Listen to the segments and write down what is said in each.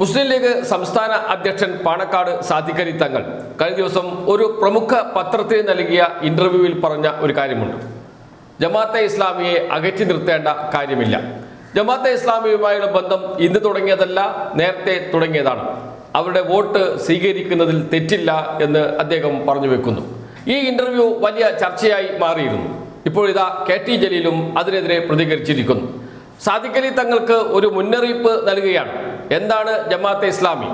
മുസ്ലിം league സംസ്ഥാന അധ്യക്ഷൻ പാണക്കാട് സാദിഖലി തങ്ങൾ കഴിഞ്ഞ ദിവസം ഒരു പ്രമുഖ പത്രത്തിന് നൽകിയ ഇന്റർവ്യൂവിൽ പറഞ്ഞ ഒരു കാര്യമുണ്ട്. ജമാഅത്തെ ഇസ്ലാമിയെ അകറ്റി നിർത്തേണ്ട കാര്യമില്ല. ജമാഅത്തെ ഇസ്ലാമിയുമായുള്ള ബന്ധം ഇന്ന് തുടങ്ങിയതല്ല നേരത്തെ തുടങ്ങിയതാണ്. അവരുടെ വോട്ട് സ്വീകരിക്കുന്നതിൽ തെറ്റില്ല എന്ന് അദ്ദേഹം പറഞ്ഞു വെക്കുന്നു. ഈ ഇന്റർവ്യൂ വലിയ ചർച്ചയായി മാറിയിരുന്നു. ഇപ്പോഴിതാ കെ ടി ജലീലും അതിനെതിരെ പ്രതികരിച്ചിരിക്കുന്നു. സാദിഖലി തങ്ങൾക്ക് ഒരു മുന്നറിയിപ്പ് നൽകുകയാണ്. എന്താണ് ജമാഅത്തെ ഇസ്ലാമി?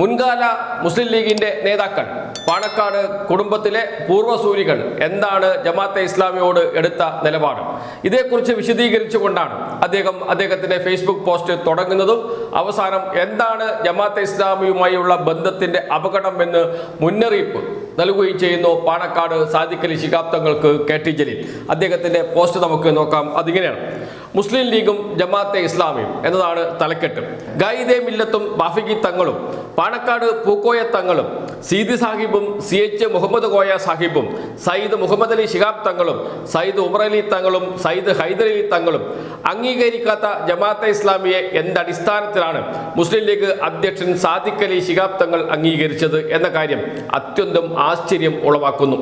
മുൻകാല മുസ്ലിം ലീഗിന്റെ നേതാക്കൾ. പാണക്കാട് കുടുംബത്തിലെ പൂർവസൂരികൾ എന്താണ് ജമാഅത്തെ ഇസ്ലാമിയോട് എടുത്ത നിലപാട്? ഇതേക്കുറിച്ച് വിശദീകരിച്ചുകൊണ്ടാണ് അദ്ദേഹം അദ്ദേഹത്തിന്റെ ഫേസ്ബുക്ക് പോസ്റ്റ് തുടങ്ങുന്നതും അവസാനം എന്താണ് ജമാഅത്തെ ഇസ്ലാമിയുമായുള്ള ബന്ധത്തിന്റെ അപകടം എന്ന് മുന്നറിയിപ്പ് നൽകുകയും ചെയ്യുന്നു പാണക്കാട് സാദിഖലി ശിഖാബ്ദങ്ങൾക്ക് കെ ടി ജലീൽ. അദ്ദേഹത്തിന്റെ പോസ്റ്റ് നമുക്ക് നോക്കാം. അതിങ്ങനെയാണ്. മുസ്ലിം ലീഗും ജമാഅത്തെ ഇസ്ലാമിയും എന്നതാണ് തലക്കെട്ട്. ഗായിദേ മില്ലത്തും ബാഫിഗി തങ്ങളും പാണക്കാട് പൂക്കോയ തങ്ങളും സീദി സാഹിബും സി എച്ച് മുഹമ്മദ് കോയ സാഹിബും സയ്യിദ് മുഹമ്മദ് അലി ശിഹാബ് തങ്ങളും സയ്യിദ് ഉമർ അലി തങ്ങളും സയ്യിദ് ഹൈദർ അലി തങ്ങളും അംഗീകരിക്കാത്ത ജമാഅത്തെ ഇസ്ലാമിയെ എന്തടിസ്ഥാനത്തിലാണ് മുസ്ലിം ലീഗ് അധ്യക്ഷൻ സാദിഖ് അലി ശിഹാബ് തങ്ങൾ അംഗീകരിച്ചത് എന്ന കാര്യം അത്യന്തം ആശ്ചര്യം ഉളവാക്കുന്നു.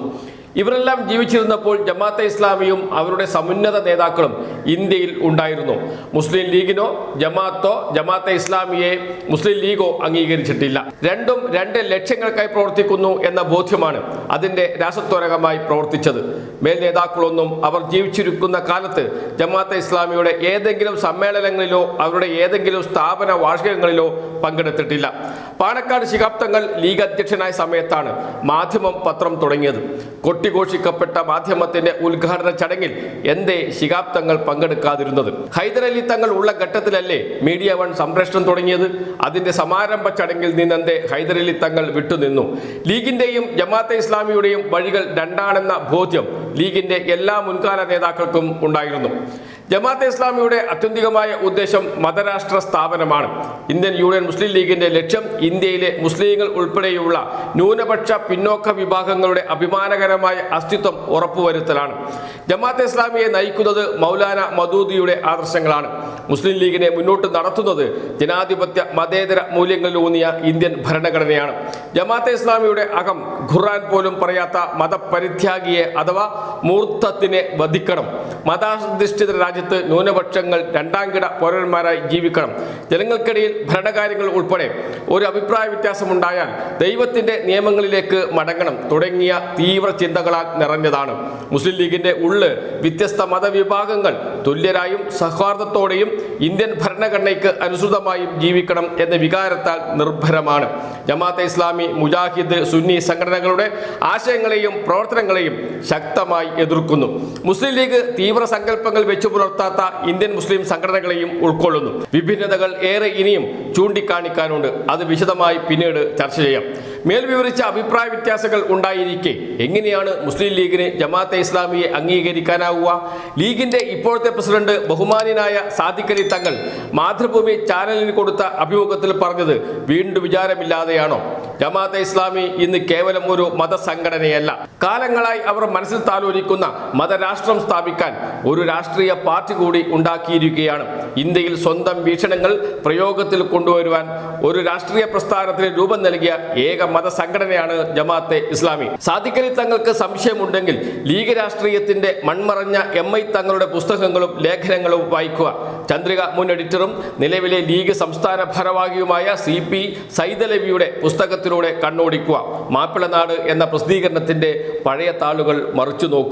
ഇവരെല്ലാം ജീവിച്ചിരുന്നപ്പോൾ ജമാഅത്തെ ഇസ്ലാമിയും അവരുടെ സമുന്നത നേതാക്കളും ഇന്ത്യയിൽ ഉണ്ടായിരുന്നു. മുസ്ലിം ലീഗിനോ ജമാഅത്തോ ജമാഅത്തെ ഇസ്ലാമിയെ മുസ്ലിം ലീഗോ അംഗീകരിച്ചിട്ടില്ല. രണ്ടും രണ്ട് ലക്ഷ്യങ്ങൾക്കായി പ്രവർത്തിക്കുന്നു എന്ന ബോധ്യമാണ് അതിന്റെ രാസത്വരകമായി പ്രവർത്തിച്ചത്. മേൽ നേതാക്കളൊന്നും അവർ ജീവിച്ചിരിക്കുന്ന കാലത്ത് ജമാഅത്തെ ഇസ്ലാമിയുടെ ഏതെങ്കിലും സമ്മേളനങ്ങളിലോ അവരുടെ ഏതെങ്കിലും സ്ഥാപന വാർഷികങ്ങളിലോ പങ്കെടുത്തിട്ടില്ല. പാണക്കാട് ശിഹാബ് തങ്ങൾ ലീഗ് അധ്യക്ഷനായ സമയത്താണ് മാധ്യമം പത്രം തുടങ്ങിയത്. കൊട്ടിഘോഷിക്കപ്പെട്ട മാധ്യമത്തിന്റെ ഉദ്ഘാടന ചടങ്ങിൽ എന്തേ ശിഹാബ് തങ്ങൾ പങ്കെടുക്കാതിരുന്നത്? ഹൈദരലി തങ്ങൾ ഉള്ള ഘട്ടത്തിലല്ലേ മീഡിയ വൺ സംപ്രേഷണം തുടങ്ങിയത്? അതിന്റെ സമാരംഭ ചടങ്ങിൽ നിന്നെന്തേ ഹൈദരലി തങ്ങൾ വിട്ടുനിന്നു? ലീഗിന്റെയും ജമാഅത്തെ ഇസ്ലാമിയുടെയും വഴികൾ രണ്ടാണെന്ന ബോധ്യം ലീഗിന്റെ എല്ലാ മുൻകാല നേതാക്കൾക്കും ഉണ്ടായിരുന്നു. ജമാഅത്തെ ഇസ്ലാമിയുടെ അത്യന്തികമായ ഉദ്ദേശം മതരാഷ്ട്ര സ്ഥാപനമാണ്. ഇന്ത്യൻ യൂണിയൻ മുസ്ലിം ലീഗിന്റെ ലക്ഷ്യം ഇന്ത്യയിലെ മുസ്ലിങ്ങൾ ഉൾപ്പെടെയുള്ള ന്യൂനപക്ഷ പിന്നോക്ക വിഭാഗങ്ങളുടെ അഭിമാനകരമായ അസ്തിത്വം ഉറപ്പുവരുത്തലാണ്. ജമാഅത്തെ ഇസ്ലാമിയെ നയിക്കുന്നത് മൗലാന മദൂദിയുടെ ആദർശങ്ങളാണ്. മുസ്ലിം ലീഗിനെ മുന്നോട്ട് നടത്തുന്നത് ജനാധിപത്യ മതേതര മൂല്യങ്ങളിലൂന്നിയ ഇന്ത്യൻ ഭരണഘടനയാണ്. ജമാഅത്തെ ഇസ്ലാമിയുടെ അകം ഖുർആൻ പോലും പറയാത്ത മതപരിത്യാഗിയെ അഥവാ മൂർത്തത്തിനെ വധിക്കണം. മതാധിഷ്ഠിത രാജ്യത്ത് ന്യൂനപക്ഷങ്ങൾ രണ്ടാംകിട പൗരന്മാരായി ജീവിക്കണം. ജനങ്ങൾക്കിടയിൽ ഭരണകാര്യങ്ങൾ ഉൾപ്പെടെ ഒരു അഭിപ്രായ വ്യത്യാസമുണ്ടായാൽ ദൈവത്തിന്റെ നിയമങ്ങളിലേക്ക് മടങ്ങണം. തുടങ്ങിയ തീവ്ര ചിന്തകളാൽ നിറഞ്ഞതാണ്. മുസ്ലിം ലീഗിന്റെ ഉള്ള് വ്യത്യസ്ത മതവിഭാഗങ്ങൾ തുല്യരായും സൗഹാർദ്ദത്തോടെയും ഇന്ത്യൻ ഭരണഘടനയ്ക്ക് അനുസൃതമായും ജീവിക്കണം എന്ന വികാരത്താൽ നിർഭരമാണ്. ജമാഅത്തെ ഇസ്ലാമി മുജാഹിദ് സുന്നി സംഘടനകളുടെ ആശയങ്ങളെയും പ്രവർത്തനങ്ങളെയും ശക്തമായി എതിർക്കുന്നു. മുസ്ലിം ലീഗ് തീവ്ര സങ്കല്പങ്ങൾ വെച്ചു പുലർത്താത്ത ഇന്ത്യൻ മുസ്ലിം സംഘടനകളെയും ഉൾക്കൊള്ളുന്നു. വിഭിന്നതകൾ ഏറെ ഇനിയും ചൂണ്ടിക്കാണിക്കാനുണ്ട്. അത് വിശദമായി പിന്നീട് ചർച്ച ചെയ്യാം. മേൽ വിവരിച്ച അഭിപ്രായ വ്യത്യാസങ്ങൾ ഉണ്ടായിരിക്കെ. എങ്ങനെയാണ് മുസ്ലിം ലീഗിന് ജമാഅത്തെ ഇസ്ലാമിയെ അംഗീകരിക്കാനാവുക? ലീഗിന്റെ ഇപ്പോഴത്തെ പ്രസിഡന്റ് ബഹുമാനിയായ സാദിഖലി തങ്ങൾ മാതൃഭൂമി ചാനലിന് കൊടുത്ത അഭിമുഖത്തിൽ പറഞ്ഞത് വീണ്ടും വിചാരമില്ലാതെയാണോ? ജമാഅത്തെ ഇസ്ലാമി ഇന്ന് കേവലം ഒരു മതസംഘടനയല്ല. കാലങ്ങളായി അവർ മനസ്സിൽ താലോലിക്കുന്ന മതരാഷ്ട്രം സ്ഥാപിക്കാൻ ഒരു രാഷ്ട്രീയ പാർട്ടി കൂടി ഉണ്ടാക്കിയിരിക്കുകയാണ്. ഇന്ത്യയിൽ സ്വന്തം വീക്ഷണങ്ങൾ പ്രയോഗത്തിൽ കൊണ്ടുവരുവാൻ ഒരു രാഷ്ട്രീയ പ്രസ്ഥാനത്തിന് രൂപം നൽകിയ ഏക മതസംഘടനയാണ് ജമാഅത്തെ ഇസ്ലാമി. സാധിക്കലി തങ്ങൾക്ക് സംശയമുണ്ടെങ്കിൽ ലീഗ് രാഷ്ട്രീയത്തിന്റെ മൺമറഞ്ഞ എം ഐ തങ്ങളുടെ പുസ്തകങ്ങളും ലേഖനങ്ങളും വായിക്കുക. ചന്ദ്രിക മുൻ എഡിറ്ററും നിലവിലെ ലീഗ് സംസ്ഥാന ഭാരവാഹിയുമായ സി പി സൈതലവിയുടെ പുസ്തകത്തിലൂടെ കണ്ണോടിക്കുക. മാപ്പിളനാട് എന്ന പ്രസിദ്ധീകരണത്തിന്റെ പഴയ താളുകൾ മറിച്ചു നോക്കുക.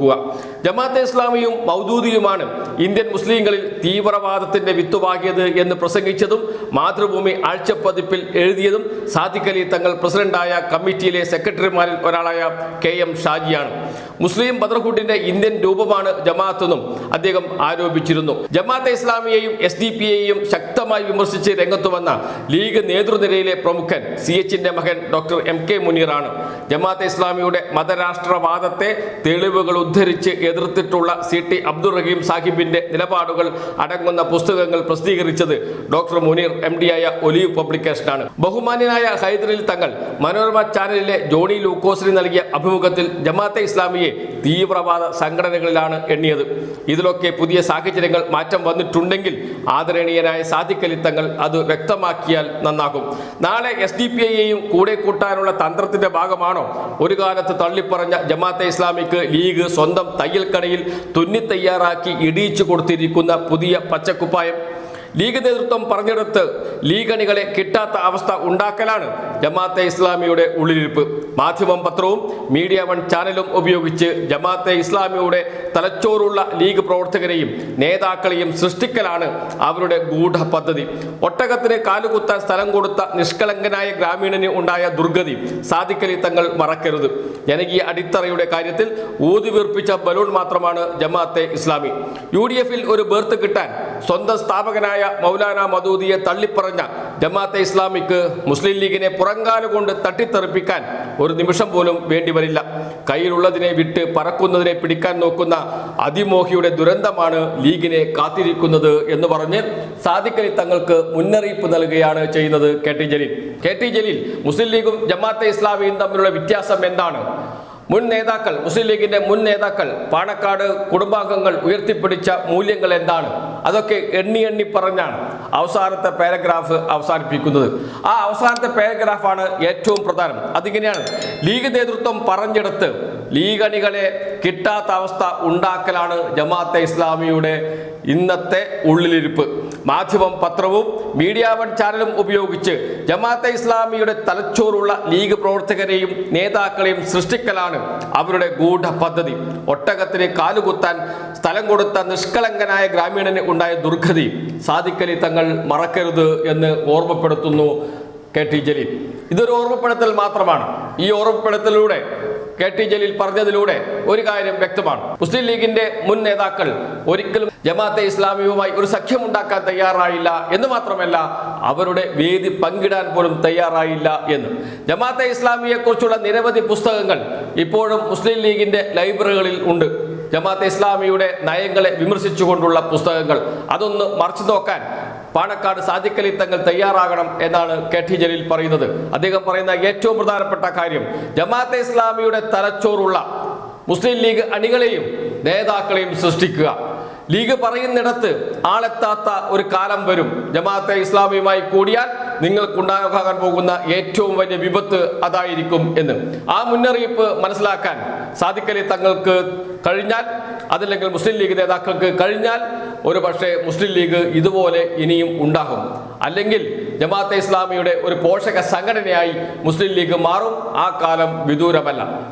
ജമാഅത്തെ ഇസ്ലാമിയും മൗദൂദിയുമാണ് ഇന്ത്യൻ മുസ്ലിങ്ങളിൽ തീവ്രവാദത്തിന്റെ വിത്തുവാകിയത് എന്ന് പ്രസംഗിച്ചതും മാതൃഭൂമി ആഴ്ചപ്പതിപ്പിൽ എഴുതിയതും സാദിഖലി തങ്ങൾ പ്രസിഡന്റായ കമ്മിറ്റിയിലെ സെക്രട്ടറിമാരിൽ ഒരാളായ കെ എം ഷാജിയാണ്. മുസ്ലിം ബദർഹുഡിന്റെ ഇന്ത്യൻ രൂപമാണ് ജമാഅത്തെന്നും അദ്ദേഹം ആരോപിച്ചിരുന്നു. ജമാഅത്തെ ഇസ്ലാമിയെയും എസ് ഡി പി എയും ശക്തമായി വിമർശിച്ച് രംഗത്തു വന്ന ലീഗ് നേതൃനിരയിലെ പ്രമുഖൻ സി എച്ചിന്റെ മകൻ ഡോക്ടർ എം കെ മുനീറാണ്. ജമാഅത്തെ ഇസ്ലാമിയുടെ മതരാഷ്ട്രവാദത്തെ തെളിവുകൾ ഉദ്ധരിച്ച് എതിർത്തിട്ടുള്ള സി ടി അബ്ദുൾ റഹീം സാഹിബിന്റെ നിലപാടുകൾ അടങ്ങുന്ന പുസ്തകങ്ങൾ പ്രസിദ്ധീകരിച്ചത് ഡോക്ടർ മുനീർ എം ഡി ആയ ഒലീവ് പബ്ലിക്കേഷനാണ്. ബഹുമാന്യനായ ഹൈദറിൽ തങ്ങൾ മനോരമ ചാനലിലെ ജോണി ലൂക്കോസിന് നൽകിയ അഭിമുഖത്തിൽ ജമാഅത്തെ ഇസ്ലാമിയെ തീവ്രവാദ സംഘടനകളിലാണ് എണ്ണിയത്. ഇതിലൊക്കെ പുതിയ സാഹചര്യങ്ങൾ മാറ്റം വന്നിട്ടുണ്ടെങ്കിൽ ആദരണീയനായ സാധിക്കലി തങ്ങൾ അത് വ്യക്തമാക്കിയാൽ നന്നാകും. നാളെ എസ് ഡി പി ഐയെയും കൂടെ കൂട്ടാനുള്ള തന്ത്രത്തിന്റെ ഭാഗമാണോ? ഒരു കാലത്ത് തള്ളിപ്പറഞ്ഞ ജമാഅത്തെ ഇസ്ലാമിക്ക് ലീഗ് സ്വന്തം തയ്യൽക്കടയിൽ തുന്നി തയ്യാറാക്കി ഇടിയിച്ചു കൊടുത്തിരിക്കുന്ന പുതിയ പച്ചക്കുപ്പായം. ലീഗ് നേതൃത്വം പറഞ്ഞെടുത്ത് ലീഗണികളെ കിട്ടാത്ത അവസ്ഥ ഉണ്ടാക്കലാണ്. ജമാഅത്തെ ഇസ്ലാമിയുടെ ഉള്ളിലിരിപ്പ്. മാധ്യമം പത്രവും മീഡിയ വൺ ചാനലും ഉപയോഗിച്ച് ജമാഅത്തെ ഇസ്ലാമിയുടെ തലച്ചോറുള്ള ലീഗ് പ്രവർത്തകരെയും നേതാക്കളെയും സൃഷ്ടിക്കലാണ് അവരുടെ ഗൂഢ പദ്ധതി ഒട്ടകത്തിന് കാലുകുത്താൻ സ്ഥലം കൊടുത്ത നിഷ്കളങ്കനായ ഗ്രാമീണന് ഉണ്ടായ ദുർഗതി സാധിക്കലി തങ്ങൾ മറക്കരുത്. ജനകീയ അടിത്തറയുടെ കാര്യത്തിൽ ഊതിവീർപ്പിച്ച ബലൂൺ മാത്രമാണ് ജമാഅത്തെ ഇസ്ലാമി. യു ഒരു ബേർത്ത് കിട്ടാൻ സ്വന്തം സ്ഥാപകനായ മൗലാന മദൂദിയെ തള്ളിപ്പറഞ്ഞ ജമാഅത്തെ ഇസ്ലാമിക്ക് മുസ്ലിം ലീഗിനെ പുറങ്കാല കൊണ്ട് തട്ടിത്തെറിപ്പിക്കാൻ ഒരു നിമിഷം പോലും വേണ്ടി വരില്ല. കയ്യിലുള്ളതിനെ വിട്ട് പറക്കുന്നതിനെ പിടിക്കാൻ നോക്കുന്ന അതിമോഹിയുടെ ദുരന്തമാണ് ലീഗിനെ കാത്തിരിക്കുന്നത് എന്ന് പറഞ്ഞ് സാദിഖലി തങ്ങൾക്ക് മുന്നറിയിപ്പ് നൽകുകയാണ് ചെയ്യുന്നത് K T Jaleel. K T Jaleel മുസ്ലിം ലീഗും ജമാഅത്തെ ഇസ്ലാമിയും തമ്മിലുള്ള വ്യത്യാസം എന്താണ്? മുൻ നേതാക്കൾ മുസ്ലിം ലീഗിന്റെ മുൻ നേതാക്കൾ പാണക്കാട് കുടുംബാംഗങ്ങൾ ഉയർത്തിപ്പിടിച്ച മൂല്യങ്ങൾ എന്താണ്? അതൊക്കെ എണ്ണി എണ്ണി പറഞ്ഞാണ് അവസാനത്തെ പാരഗ്രാഫ് അവസാനിപ്പിക്കുന്നത്. ആ അവസാനത്തെ പാരഗ്രാഫാണ് ഏറ്റവും പ്രധാനം. അതിങ്ങനെയാണ്. ലീഗ് നേതൃത്വം പറഞ്ഞെടുത്ത് ലീഗണികളെ കിട്ടാത്ത അവസ്ഥ ഉണ്ടാക്കലാണ് ജമാഅത്തെ ഇസ്ലാമിയുടെ ഇന്നത്തെ ഉള്ളിലിരിപ്പ്. മാധ്യമം പത്രവും മീഡിയ വൺ ചാനലും ഉപയോഗിച്ച് ജമാഅത്തെ ഇസ്ലാമിയുടെ തലച്ചോറുള്ള ലീഗ് പ്രവർത്തകരെയും നേതാക്കളെയും സൃഷ്ടിക്കലാണ് അവരുടെ ഗൂഢ പദ്ധതി ഒട്ടകത്തിന് കാലുകുത്താൻ സ്ഥലം കൊടുത്ത നിഷ്കളങ്കനായ ഗ്രാമീണന് ഉണ്ടായ ദുർഗതി സാധിക്കലി തങ്ങൾ മറക്കരുത് എന്ന് ഓർമ്മപ്പെടുത്തുന്നു കെ ടി ജലീൽ. ഇതൊരു ഓർമ്മപ്പെടുത്തൽ മാത്രമാണ്. ഈ ഓർമ്മപ്പെടുത്തലിലൂടെ കെ ടി ജലീൽ പറഞ്ഞതിലൂടെ ഒരു കാര്യം വ്യക്തമാണ്. മുസ്ലിം ലീഗിന്റെ മുൻ നേതാക്കൾ ഒരിക്കലും ജമാഅത്തെ ഇസ്ലാമിയുമായി ഒരു സഖ്യമുണ്ടാക്കാൻ തയ്യാറായില്ല എന്ന് മാത്രമല്ല അവരുടെ വേദി പങ്കിടാൻ പോലും തയ്യാറായില്ല എന്ന്. ജമാഅത്തെ ഇസ്ലാമിയെ കുറിച്ചുള്ള നിരവധി പുസ്തകങ്ങൾ ഇപ്പോഴും മുസ്ലിം ലീഗിന്റെ ലൈബ്രറികളിൽ ഉണ്ട്. ജമാഅത്തെ ഇസ്ലാമിയുടെ നയങ്ങളെ വിമർശിച്ചുകൊണ്ടുള്ള പുസ്തകങ്ങൾ. അതൊന്ന് മറച്ചു നോക്കാൻ പാണക്കാട് സാദിഖലി തങ്ങൾ തയ്യാറാകണം എന്നാണ് കെ ടി ജലീൽ പറയുന്നത്. അദ്ദേഹം പറയുന്ന ഏറ്റവും പ്രധാനപ്പെട്ട കാര്യം ജമാഅത്തെ ഇസ്ലാമിയുടെ തലച്ചോറുള്ള മുസ്ലിം ലീഗ് അണികളെയും നേതാക്കളെയും സൃഷ്ടിക്കുക. ലീഗ് പറയുന്നിടത്ത് ആളെത്താത്ത ഒരു കാലം വരും. ജമാഅത്തെ ഇസ്ലാമിയുമായി കൂടിയാൽ നിങ്ങൾക്കുണ്ടാകാൻ പോകുന്ന ഏറ്റവും വലിയ വിപത്ത് അതായിരിക്കും എന്ന്. ആ മുന്നറിയിപ്പ് മനസ്സിലാക്കാൻ സാദിഖലി തങ്ങൾക്ക് കഴിഞ്ഞാൽ അതല്ലെങ്കിൽ മുസ്ലിം ലീഗ് നേതാക്കൾക്ക് കഴിഞ്ഞാൽ ഒരു പക്ഷേ മുസ്ലിം ലീഗ് ഇതുപോലെ ഇനിയും ഉണ്ടാകും. അല്ലെങ്കിൽ ജമാഅത്തെ ഇസ്ലാമിയുടെ ഒരു പോഷക സംഘടനയായി മുസ്ലിം ലീഗ് മാറും. ആ കാലം വിദൂരമല്ല.